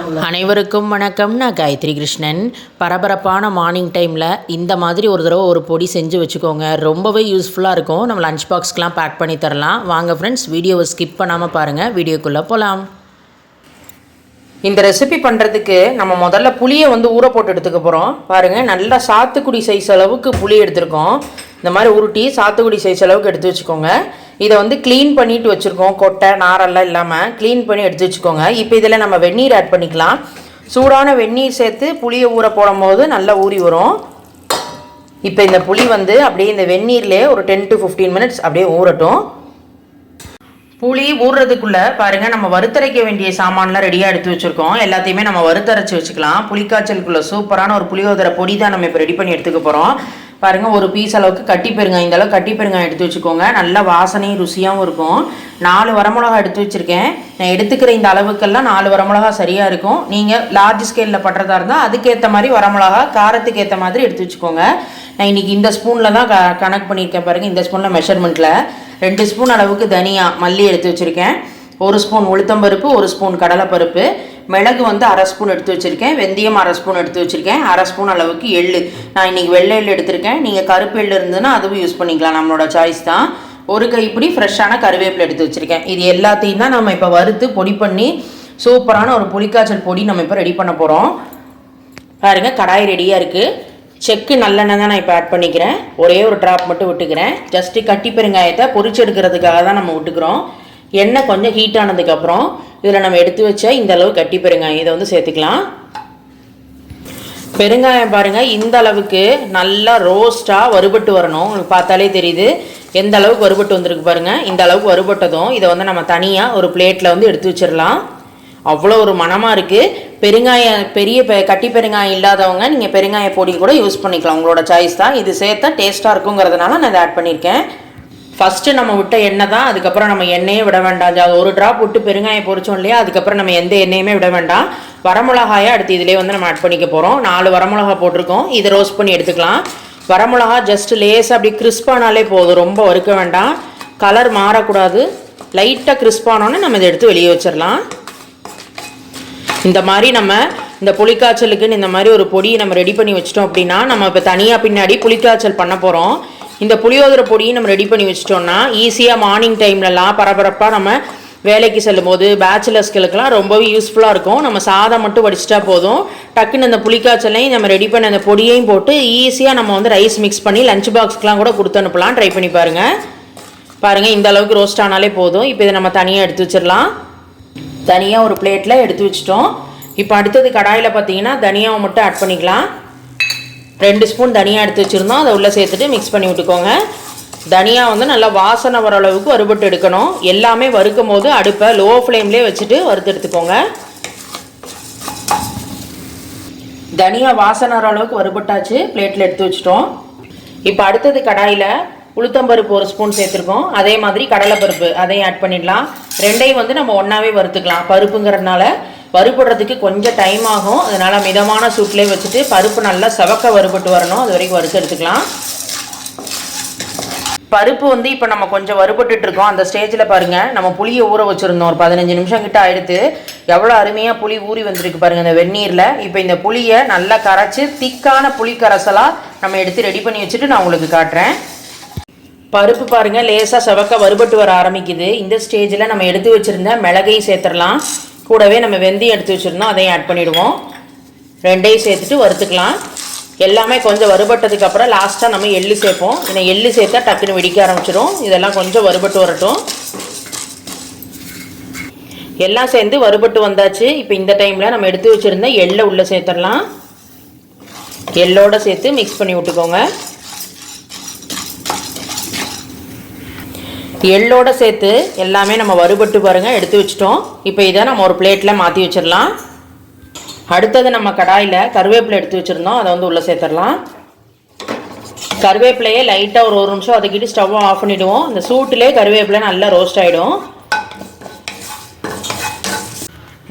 அனைவருக்கும் வணக்கம். நான் காயத்ரி கிருஷ்ணன். பரபரப்பான மார்னிங் டைமில் இந்த மாதிரி ஒரு தடவை ஒரு பொடி செஞ்சு வச்சுக்கோங்க. ரொம்பவே யூஸ்ஃபுல்லாக இருக்கும். நம்ம லஞ்ச் பாக்ஸ்க்கெலாம் பேக் பண்ணி தரலாம். வாங்க ஃப்ரெண்ட்ஸ் வீடியோவை ஸ்கிப் பண்ணாமல் பாருங்கள் வீடியோக்குள்ளே போகலாம் இந்த ரெசிபி பண்ணுறதுக்கு நம்ம முதல்ல புளியை வந்து ஊற போட்டு எடுத்துக்க போகிறோம் பாருங்கள் நல்லா சாத்துக்குடி சைஸ் அளவுக்கு புளி எடுத்திருக்கோம். இந்த மாதிரி உருட்டி சாத்துக்குடி சைஸ் அளவுக்கு எடுத்து வச்சுக்கோங்க. இதை வந்து க்ளீன் பண்ணிட்டு வச்சுருக்கோம். கொட்டை நாரெல்லாம் இல்லாமல் க்ளீன் பண்ணி எடுத்து வச்சுக்கோங்க. இப்போ இதில் நம்ம வெந்நீர் ஆட் பண்ணிக்கலாம். சூடான வெந்நீர் சேர்த்து புளியை ஊற போடும்போது நல்லா ஊறி வரும். இப்போ இந்த புளி வந்து அப்படியே இந்த வெந்நீர்லேயே ஒரு டென் டு ஃபிஃப்டீன் மினிட்ஸ் அப்படியே ஊறட்டும். புளி ஊறுறதுக்குள்ளே பாருங்கள் நம்ம வறுத்தரைக்க வேண்டிய சாமான்லாம் ரெடியாக எடுத்து வச்சுருக்கோம். எல்லாத்தையுமே நம்ம வறுத்தரைச்சி வச்சுக்கலாம். புளிக்காய்ச்சலுக்குள்ள சூப்பரான ஒரு புளியோதரை பொடி தான் நம்ம இப்போ ரெடி பண்ணி எடுத்துக்க போகிறோம் பாருங்கள் ஒரு பீஸ் அளவுக்கு கட்டி பெருங்காயம் இந்த அளவுக்கு கட்டி பெருங்காயம் எடுத்து வச்சுக்கோங்க. நல்ல வாசனையும் ருசியாகவும் இருக்கும். நாலு வரமிளகா எடுத்து வச்சுருக்கேன். நான் எடுத்துக்கிற இந்த அளவுக்கெல்லாம் நாலு வரமிளகா சரியாக இருக்கும். நீங்கள் லார்ஜ் ஸ்கேலில் பண்ணுறதா இருந்தால் அதுக்கேற்ற மாதிரி வரமிளகா காரத்துக்கு ஏற்ற மாதிரி எடுத்து வச்சுக்கோங்க. நான் இன்னைக்கு இந்த ஸ்பூனில் தான் க கணக்கு பண்ணியிருக்கேன் பாருங்கள் இந்த ஸ்பூனில் மெஷர்மெண்ட்டில் ரெண்டு ஸ்பூன் அளவுக்கு தனியா மல்லி எடுத்து வச்சுருக்கேன். ஒரு ஸ்பூன் உளுத்தம்பருப்பு ஒரு ஸ்பூன் கடலைப்பருப்பு. மிளகு வந்து அரை ஸ்பூன் எடுத்து வச்சுருக்கேன். வெந்தயம் அரை ஸ்பூன் எடுத்து வச்சுருக்கேன். அரை ஸ்பூன் அளவுக்கு எள்ளு. நான் இன்றைக்கி வெள்ளை எள்ளு எடுத்திருக்கேன். நீங்கள் கருப்பு எள்ளு இருந்ததுன்னா அதுவும் யூஸ் பண்ணிக்கலாம். நம்மளோட சாய்ஸ் தான். ஒரு கைப்பிடி ஃப்ரெஷ்ஷான கருவேப்பிலை எடுத்து வச்சுருக்கேன். இது எல்லாத்தையும் தான் நம்ம இப்போ வறுத்து பொடி பண்ணி சூப்பரான ஒரு புளிக்காய்ச்சல் பொடி நம்ம இப்போ ரெடி பண்ண போகிறோம் பாருங்கள் கடாய் ரெடியாக இருக்குது செக்கு நல்லெண்ணெய் தான் நான் இப்போ ஆட் பண்ணிக்கிறேன். ஒரே ஒரு ட்ராப் மட்டும் விட்டுக்கிறேன். ஜஸ்ட்டு கட்டி பெருங்காயத்தை பொறிச்செடுக்கிறதுக்காக தான் நம்ம விட்டுக்கிறோம். எண்ணெய் கொஞ்சம் ஹீட் ஆனதுக்கப்புறம் இதில் நம்ம எடுத்து வச்ச இந்த அளவு கட்டி பெருங்காயம் இதை வந்து சேர்த்துக்கலாம். பெருங்காயம் பாருங்கள் இந்த அளவுக்கு நல்லா ரோஸ்ட்டாக வறுபட்டு வரணும். உங்களுக்கு பார்த்தாலே தெரியுது எந்த அளவுக்கு வறுபட்டு வந்திருக்கு பாருங்கள் இந்த அளவுக்கு வறுபட்டதும் இதை வந்து நம்ம தனியாக ஒரு பிளேட்டில் வந்து எடுத்து வச்சிடலாம். அவ்வளோ ஒரு மணமாக இருக்குது பெருங்காயம் பெரிய பெ கட்டி பெருங்காயம் இல்லாதவங்க நீங்கள் பெருங்காய பொடி கூட யூஸ் பண்ணிக்கலாம். உங்களோட சாய்ஸ் தான். இது சேர்த்தா டேஸ்ட்டாக இருக்குங்கிறதுனால நான் இதை ஆட் பண்ணியிருக்கேன். ஃபஸ்ட்டு நம்ம விட்ட எண்ணெய் தான் அதுக்கப்புறம் நம்ம எண்ணெயே விட வேண்டாம். அது ஒரு ட்ராப் விட்டு பெருங்காயம் பொரிச்சோம் இல்லையா? அதுக்கப்புறம் நம்ம எந்த எண்ணெயுமே விட வேண்டாம். வரமிளகாயை அடுத்து இதிலே வந்து நம்ம ஆட் பண்ணிக்க போகிறோம் நாலு வரமிளகா போட்டிருக்கோம். இதை ரோஸ்ட் பண்ணி எடுத்துக்கலாம். வரமிளகா ஜஸ்ட் லேஸாக அப்படி கிறிஸ்பானாலே போதும். ரொம்ப வறுக்க வேண்டாம். கலர் மாறக்கூடாது. லைட்டாக கிறிஸ்பானோன்னு நம்ம இதை எடுத்து வெளியே வச்சிடலாம். இந்த மாதிரி நம்ம இந்த புளிக்காய்ச்சலுக்குன்னு இந்த மாதிரி ஒரு பொடியை நம்ம ரெடி பண்ணி வச்சிட்டோம் அப்படின்னா நம்ம இப்போ தனியாக பின்னாடி புளிக்காய்ச்சல் பண்ண போகிறோம் இந்த புளியோதரை பொடியும் நம்ம ரெடி பண்ணி வச்சிட்டோம்னா ஈஸியாக மார்னிங் டைம்லலாம் பரபரப்பாக நம்ம வேலைக்கு செல்லும் போது பேச்சுலர்ஸ்களுக்கெல்லாம் ரொம்பவே யூஸ்ஃபுல்லாக இருக்கும். நம்ம சாதம் மட்டும் வடிச்சிட்டா போதும். டக்குன்னு அந்த புளிக்காய்ச்சலையும் நம்ம ரெடி பண்ண அந்த பொடியையும் போட்டு ஈஸியாக நம்ம வந்து ரைஸ் மிக்ஸ் பண்ணி லஞ்ச் பாக்ஸ்க்கெலாம் கூட கொடுத்து அனுப்பலாம். ட்ரை பண்ணி பாருங்கள் பாருங்கள் இந்த அளவுக்கு ரோஸ்ட் ஆனாலே போதும். இப்போ இதை நம்ம தனியாக எடுத்து வச்சிடலாம். தனியாக ஒரு பிளேட்டில் எடுத்து வச்சிட்டோம். இப்போ அடுத்தது கடாயில் பார்த்தீங்கன்னா தனியாவை மட்டும் ஆட் பண்ணிக்கலாம். ரெண்டு ஸ்பூன் தனியாக எடுத்து வச்சுருந்தோம். அதை உள்ளே சேர்த்துட்டு மிக்ஸ் பண்ணி விட்டுக்கோங்க. தனியா வந்து நல்லா வாசனை வர அளவுக்கு வறுபட்டு எடுக்கணும். எல்லாமே வறுக்கும் போது அடுப்பை லோ ஃப்ளேம்லேயே வச்சுட்டு வறுத்து எடுத்துக்கோங்க. தனியா வாசனை வர அளவுக்கு வறுபட்டாச்சு. பிளேட்டில் எடுத்து வச்சிட்டோம். இப்போ அடுத்தது கடாயில் உளுத்தம்பருப்பு ஒரு ஸ்பூன் சேர்த்துருக்கோம். அதே மாதிரி கடலைப்பருப்பு அதையும் ஆட் பண்ணிடலாம். ரெண்டையும் வந்து நம்ம ஒன்றாவே வறுத்துக்கலாம். பருப்புங்கிறதுனால வறுபடுறதுக்கு கொஞ்சம் டைம் ஆகும். அதனால் மிதமான சூட்லேயே வச்சுட்டு பருப்பு நல்லா செவக்க வறுபட்டு வரணும். அது வரைக்கும் வறுத்து எடுத்துக்கலாம். பருப்பு வந்து இப்போ நம்ம கொஞ்சம் வறுபட்டு இருக்கோம். அந்த ஸ்டேஜில் பாருங்கள் நம்ம புளியை ஊற வச்சுருந்தோம். ஒரு பதினஞ்சு நிமிஷம் கிட்ட ஆயிடுத்து. எவ்வளோ அருமையாக புளி ஊறி வந்திருக்கு பாருங்க இந்த வெந்நீரில். இப்போ இந்த புளியை நல்லா கரைச்சி திக்கான புளி கரைசலாக நம்ம எடுத்து ரெடி பண்ணி வச்சுட்டு நான் உங்களுக்கு காட்டுறேன். பருப்பு பாருங்கள் லேசாக செவக்க வறுபட்டு வர ஆரம்பிக்குது. இந்த ஸ்டேஜில் நம்ம எடுத்து வச்சுருந்த மிளகையும் சேர்த்துடலாம். கூடவே நம்ம வெந்தயம் எடுத்து வச்சுருந்தோம் அதையும் ஆட் பண்ணிவிடுவோம் ரெண்டையும் சேர்த்துட்டு வறுத்துக்கலாம். எல்லாமே கொஞ்சம் வறுபட்டதுக்கு அப்புறம் லாஸ்ட்டாக நம்ம எள்ளு சேர்ப்போம். ஏன்னா எள்ளு சேர்த்தா டக்குன்னு வெடிக்க ஆரம்பிச்சிடும் இதெல்லாம் கொஞ்சம் வறுபட்டு வரட்டும். எல்லாம் சேர்ந்து வறுபட்டு வந்தாச்சு. இப்போ இந்த டைமில் நம்ம எடுத்து வச்சுருந்த எள்ளை உள்ளே சேர்த்துடலாம். எள்ளோட சேர்த்து மிக்ஸ் பண்ணி விட்டுக்கோங்க. எள்ளோட சேர்த்து எல்லாமே நம்ம வறுபட்டு பாருங்கள் எடுத்து வச்சிட்டோம். இப்போ இதை நம்ம ஒரு பிளேட்டில் மாற்றி வச்சிடலாம். அடுத்தது நம்ம கடாயில் கருவேப்பிலை எடுத்து வச்சுருந்தோம். அதை வந்து உள்ளே சேர்த்துடலாம். கருவேப்பிலையே லைட்டாக ஒரு ஒரு நிமிஷம் அதைக்கிட்டு ஸ்டவ்வை ஆஃப் பண்ணிவிடுவோம் இந்த சூட்டிலே கருவேப்பிலை நல்லா ரோஸ்ட் ஆகிடும்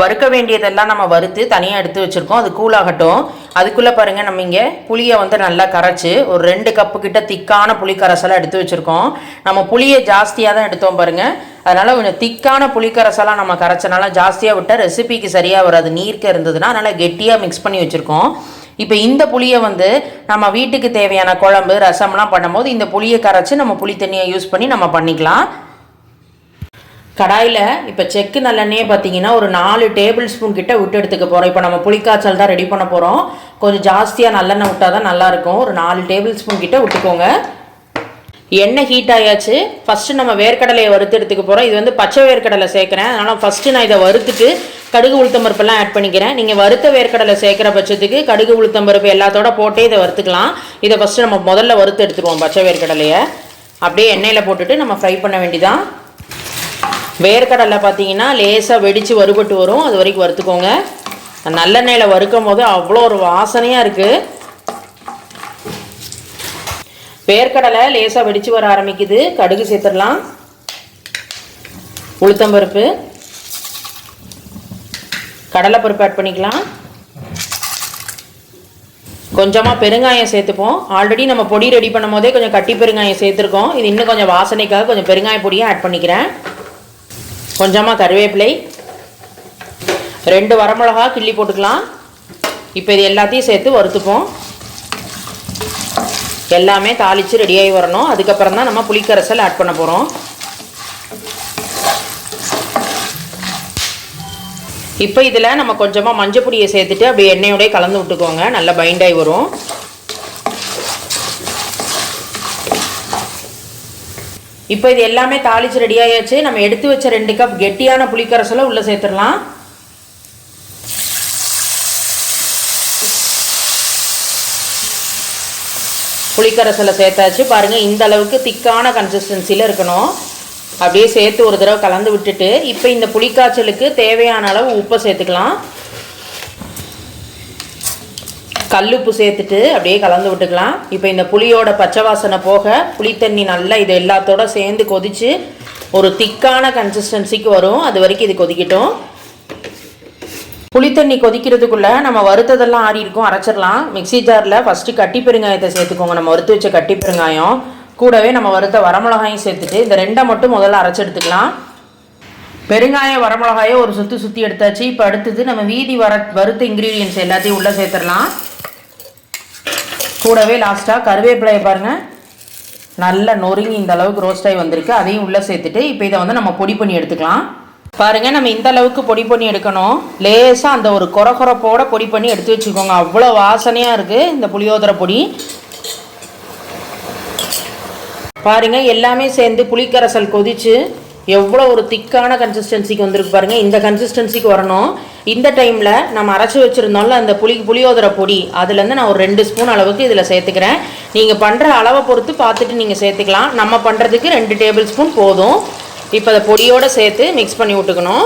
வறுக்க வேண்டியதெல்லாம் நம்ம வறுத்து தனியாக எடுத்து வச்சுருக்கோம். அது கூலாகட்டும் அதுக்குள்ளே பாருங்கள் நம்ம இங்கே புளியை வந்து நல்லா கரைச்சி ஒரு ரெண்டு கப்பு கிட்ட திக்கான புளி கரைசலாக எடுத்து வச்சுருக்கோம். நம்ம புளியை ஜாஸ்தியாக தான் எடுத்தோம் பாருங்கள் அதனால் கொஞ்சம் திக்கான புளிக்கரசெல்லாம் நம்ம கரைச்சனால ஜாஸ்தியாக விட்டால் ரெசிபிக்கு சரியாக வராது. நீர்க்க இருந்ததுன்னா அதனால் கெட்டியாக மிக்ஸ் பண்ணி வச்சுருக்கோம். இப்போ இந்த புளியை வந்து நம்ம வீட்டுக்கு தேவையான குழம்பு ரசம்லாம் பண்ணும்போது இந்த புளியை கரைச்சி நம்ம புளி தண்ணியை யூஸ் பண்ணி நம்ம பண்ணிக்கலாம். கடாயில் இப்போ செக்கு நல்லெண்ணெயே பார்த்தீங்கன்னா ஒரு நாலு டேபிள் ஸ்பூன் கிட்ட விட்டு எடுத்துக்க போகிறோம் இப்போ நம்ம புளிக்காய்ச்சல் தான் ரெடி பண்ண போகிறோம் கொஞ்சம் ஜாஸ்தியாக நல்லெண்ணெய் விட்டால் தான் நல்லாயிருக்கும். ஒரு நாலு டேபிள் ஸ்பூன் கிட்ட விட்டுக்கோங்க எண்ணெய் ஹீட் ஆயாச்சு. ஃபஸ்ட்டு நம்ம வேர்க்கடலையை வறுத்து எடுத்துக்க போகிறோம் இது வந்து பச்சை வேர்க்கடலை சேர்க்குறேன். அதனால் ஃபஸ்ட்டு நான் இதை வறுத்துட்டு கடுகு உளுத்தம்பருப்பெல்லாம் ஆட் பண்ணிக்கிறேன். நீங்கள் வறுத்த வேர்க்கடலை சேர்க்குற பட்சத்துக்கு கடுகு உளுத்தம்பருப்பு எல்லாத்தோட போட்டே இதை வறுத்துக்கலாம். இதை ஃபஸ்ட்டு நம்ம முதல்ல வறுத்து எடுத்துருவோம் பச்சை வேர்க்கடலையை. அப்படியே எண்ணெயில் போட்டுட்டு நம்ம ஃப்ரை பண்ண வேண்டிதான் வேர்க்கடலை பார்த்தீங்கன்னா லேசாக வெடித்து வறுபட்டு வரும். அது வரைக்கும் வறுத்துக்கோங்க. நல்லெண்ணெயில் வறுக்கும் போது அவ்வளோ ஒரு வாசனையாக இருக்குது வேர்க்கடலை லேசாக வெடித்து வர ஆரம்பிக்குது. கடுகு சேர்த்துடலாம். உளுத்தம்பருப்பு கடலைப்பருப்பு ஆட் பண்ணிக்கலாம். கொஞ்சமாக பெருங்காயம் சேர்த்துப்போம். ஆல்ரெடி நம்ம பொடி ரெடி பண்ணும் போதே கொஞ்சம் கட்டி பெருங்காயம் சேர்த்துருக்கோம். இது இன்னும் கொஞ்சம் வாசனைக்காக கொஞ்சம் பெருங்காய பொடியும் ஆட் பண்ணிக்கிறேன். கொஞ்சமாக கருவேப்பிலை ரெண்டு வரமிளகா கிள்ளி போட்டுக்கலாம். இப்போ இது எல்லாத்தையும் சேர்த்து வறுத்துப்போம். எல்லாமே தாளித்து ரெடியாகி வரணும். அதுக்கப்புறம் தான் நம்ம புளிக்கரைசல் ஆட் பண்ண போகிறோம் இப்போ இதில் நம்ம கொஞ்சமாக மஞ்சள் பொடியை சேர்த்துட்டு அப்படியே எண்ணெயோடய கலந்து விட்டுக்கோங்க. நல்லா பைண்டாகி வரும். இப்போ இது எல்லாமே தாளித்து ரெடி ஆயாச்சு. நம்ம எடுத்து வச்ச ரெண்டு கப் கெட்டியான புளிக்கரசலை உள்ளே சேர்த்துடலாம். புளிக்கரசலை சேர்த்தாச்சு. பாருங்கள் இந்த அளவுக்கு திக்கான கன்சிஸ்டன்சியில் இருக்கணும். அப்படியே சேர்த்து ஒரு தடவை கலந்து விட்டுட்டு இப்போ இந்த புளிக்காய்ச்சலுக்கு தேவையான அளவு உப்பை சேர்த்துக்கலாம். கல்லுப்பு சேர்த்துட்டு அப்படியே கலந்து விட்டுக்கலாம். இப்போ இந்த புளியோட பச்சை வாசனை போக புளித்தண்ணி நல்லா இது எல்லாத்தோட சேர்ந்து கொதித்து ஒரு திக்கான கன்சிஸ்டன்சிக்கு வரும். அது வரைக்கும் இது கொதிக்கட்டும். புளித்தண்ணி கொதிக்கிறதுக்குள்ளே நம்ம வறுத்ததெல்லாம் ஆறி இருக்கும். அரைச்சிடலாம். மிக்சி ஜாரில் ஃபஸ்ட்டு கட்டி பெருங்காயத்தை சேர்த்துக்கோங்க. நம்ம வறுத்து வச்ச கட்டி பெருங்காயம். கூடவே நம்ம வறுத்த வரமிளகாயும் சேர்த்துட்டு இந்த ரெண்டை மட்டும் முதல்ல அரைச்சி எடுத்துக்கலாம். பெருங்காயம் வரமிளகாயை ஒரு சுற்றி சுற்றி எடுத்தாச்சு. இப்போ அடுத்தது நம்ம வீதி வர வறுத்த இன்க்ரீடியன்ஸ் எல்லாத்தையும் உள்ளே சேர்த்துடலாம். கூடவே லாஸ்ட்டாக கருவேப்பிலையை பாருங்கள் நல்லா நொறுங்கி இந்த அளவுக்கு ரோஸ்டாகி வந்திருக்கு. அதையும் உள்ளே சேர்த்துட்டு இப்போ இதை வந்து நம்ம பொடி பண்ணி எடுத்துக்கலாம். பாருங்கள் நம்ம இந்த அளவுக்கு பொடி பண்ணி எடுக்கணும். லேசாக அந்த ஒரு கொர குறப்போட பொடி பண்ணி எடுத்து வச்சுக்கோங்க. அவ்வளோ வாசனையாக இருக்குது இந்த புளியோதரை பொடி. பாருங்கள் எல்லாமே சேர்ந்து புளிக்கரசல் கொதிச்சு எவ்வளோ ஒரு திக்கான கன்சிஸ்டன்சிக்கு வந்திருக்கு பாருங்கள் இந்த கன்சிஸ்டன்சிக்கு வரணும். இந்த டைமில் நம்ம அரைச்சி வச்சுருந்தோம்ல அந்த புளி புளியோதரை பொடி அதுலேருந்து நான் ஒரு ரெண்டு ஸ்பூன் அளவுக்கு இதில் சேர்த்துக்கிறேன். நீங்கள் பண்ணுற அளவை பொறுத்து பார்த்துட்டு நீங்கள் சேர்த்துக்கலாம். நம்ம பண்ணுறதுக்கு ரெண்டு டேபிள் ஸ்பூன் போதும். இப்போ அதை பொடியோடு சேர்த்து மிக்ஸ் பண்ணி விட்டுக்கணும்.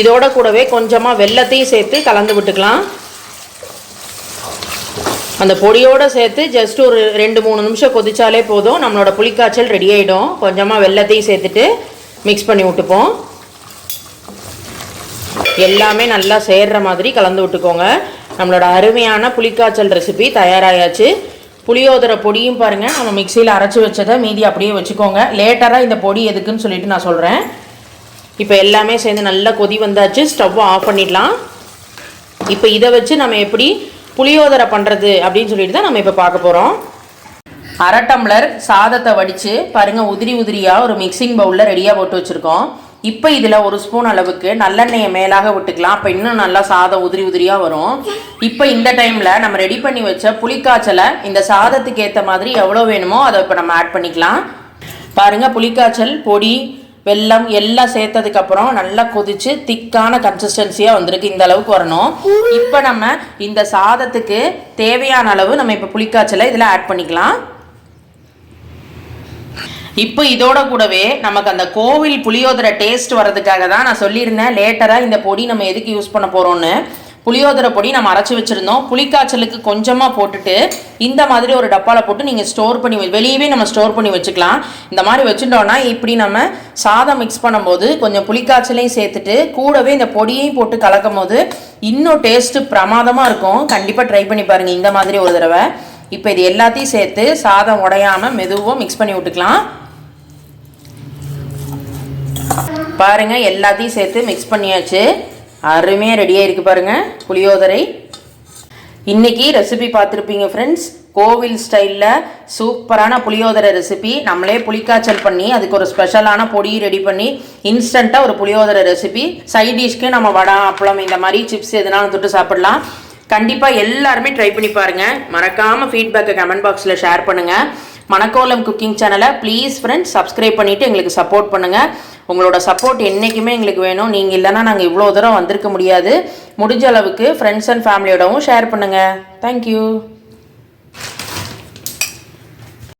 இதோட கூடவே கொஞ்சமாக வெள்ளத்தையும் சேர்த்து கலந்து விட்டுக்கலாம். அந்த பொடியோடு சேர்த்து ஜஸ்ட் ஒரு ரெண்டு மூணு நிமிஷம் கொதிச்சாலே போதும். நம்மளோட புளிக்காய்ச்சல் ரெடி ஆகிடும் கொஞ்சமாக வெள்ளத்தையும் சேர்த்துட்டு மிக்ஸ் பண்ணி விட்டுப்போம். எல்லாமே நல்லா சேர்ற மாதிரி கலந்து விட்டுக்கோங்க. நம்மளோட அருமையான புளிக்காய்ச்சல் ரெசிபி தயாராகியாச்சு புளியோதரை பொடியும் பாருங்கள் நம்ம மிக்சியில் அரைச்சி வச்சதை மீதி அப்படியே வச்சுக்கோங்க. லேட்டராக இந்த பொடி எதுக்குன்னு சொல்லிட்டு நான் சொல்கிறேன் இப்போ எல்லாமே சேர்ந்து நல்லா கொதி வந்தாச்சு. ஸ்டவ்வை ஆஃப் பண்ணிடலாம். இப்போ இதை வச்சு நம்ம எப்படி புளியோதரை பண்ணுறது அப்படின்னு சொல்லிட்டு தான் நம்ம இப்போ பார்க்க போகிறோம் அரை டம்ளர் சாதத்தை வடித்து பாருங்கள் உதிரி உதிரியாக ஒரு மிக்சிங் பவுலில் ரெடியாக போட்டு வச்சுருக்கோம். இப்போ இதில் ஒரு ஸ்பூன் அளவுக்கு நல்லெண்ணெயை மேலாக விட்டுக்கலாம். அப்போ இன்னும் நல்லா சாதம் உதிரி உதிரியாக வரும். இப்போ இந்த டைமில் நம்ம ரெடி பண்ணி வச்ச புளிக்காய்ச்சலை இந்த சாதத்துக்கு ஏற்ற மாதிரி எவ்வளோ வேணுமோ அதை இப்போ நம்ம ஆட் பண்ணிக்கலாம். பாருங்கள் புளிக்காய்ச்சல் பொடி வெல்லம் எல்லாம் சேர்த்ததுக்கப்புறம் நல்லா கொதிச்சு திக்கான கன்சிஸ்டன்சியாக வந்திருக்கு. இந்த அளவுக்கு வரணும். இப்போ நம்ம இந்த சாதத்துக்கு தேவையான அளவு நம்ம இப்போ புளிக்காய்ச்சலை இதில் ஆட் பண்ணிக்கலாம். இப்போ இதோட கூடவே நமக்கு அந்த கோவில் புளியோதரை டேஸ்ட் வர்றதுக்காக தான் நான் சொல்லியிருந்தேன். லேட்டராக இந்த பொடி நம்ம எதுக்கு யூஸ் பண்ண போகிறோன்னு புளியோதரை பொடி நம்ம அரைச்சி வச்சுருந்தோம். புளிக்காய்ச்சலுக்கு கொஞ்சமாக போட்டுட்டு இந்த மாதிரி ஒரு டப்பாவில் போட்டு நீங்கள் ஸ்டோர் பண்ணி வெளியவே நம்ம ஸ்டோர் பண்ணி வச்சுக்கலாம். இந்த மாதிரி வச்சுட்டோன்னா இப்படி நம்ம சாதம் மிக்ஸ் பண்ணும்போது கொஞ்சம் புளிக்காய்ச்சலையும் சேர்த்துட்டு கூடவே இந்த பொடியையும் போட்டு கலக்கும் போது இன்னும் டேஸ்ட்டு பிரமாதமாக இருக்கும். கண்டிப்பாக ட்ரை பண்ணி பாருங்கள் இந்த மாதிரி ஒரு தடவை. இப்போ இது எல்லாத்தையும் சேர்த்து சாதம் உடையாமல் மெதுவாக மிக்ஸ் பண்ணி விட்டுக்கலாம். பாருங்கள் எல்லாத்தையும் சேர்த்து மிக்ஸ் பண்ணியாச்சு. அருமையாக ரெடியாக இருக்குது பாருங்கள் புளியோதரை. இன்றைக்கி ரெசிபி பார்த்துருப்பீங்க ஃப்ரெண்ட்ஸ் கோவில் ஸ்டைலில் சூப்பரான புளியோதரை ரெசிபி நம்மளே புளிக்காய்ச்சல் பண்ணி அதுக்கு ஒரு ஸ்பெஷலான பொடி ரெடி பண்ணி இன்ஸ்டண்ட்டாக ஒரு புளியோதரை ரெசிபி சைட் டிஷ்க்கு நம்ம வடை அப்பளம் இந்த மாதிரி சிப்ஸ் எதுனாலும் தொட்டு சாப்பிடலாம். கண்டிப்பாக எல்லாருமே ட்ரை பண்ணி பாருங்கள் மறக்காமல் ஃபீட்பேக்கை கமெண்ட் பாக்ஸில் ஷேர் பண்ணுங்கள் மணக்கோலம் குக்கிங் சேனலை ப்ளீஸ் ஃப்ரெண்ட்ஸ் சப்ஸ்கிரைப் பண்ணிவிட்டு எங்களுக்கு சப்போர்ட் பண்ணுங்கள் உங்களோட சப்போர்ட் என்றைக்குமே எங்களுக்கு வேணும். நீங்கள் இல்லைன்னா நாங்கள் இவ்வளோ தூரம் வந்திருக்க முடியாது. முடிஞ்ச அளவுக்கு ஃப்ரெண்ட்ஸ் அண்ட் ஃபேமிலியோடவும் ஷேர் பண்ணுங்கள் தேங்க்யூ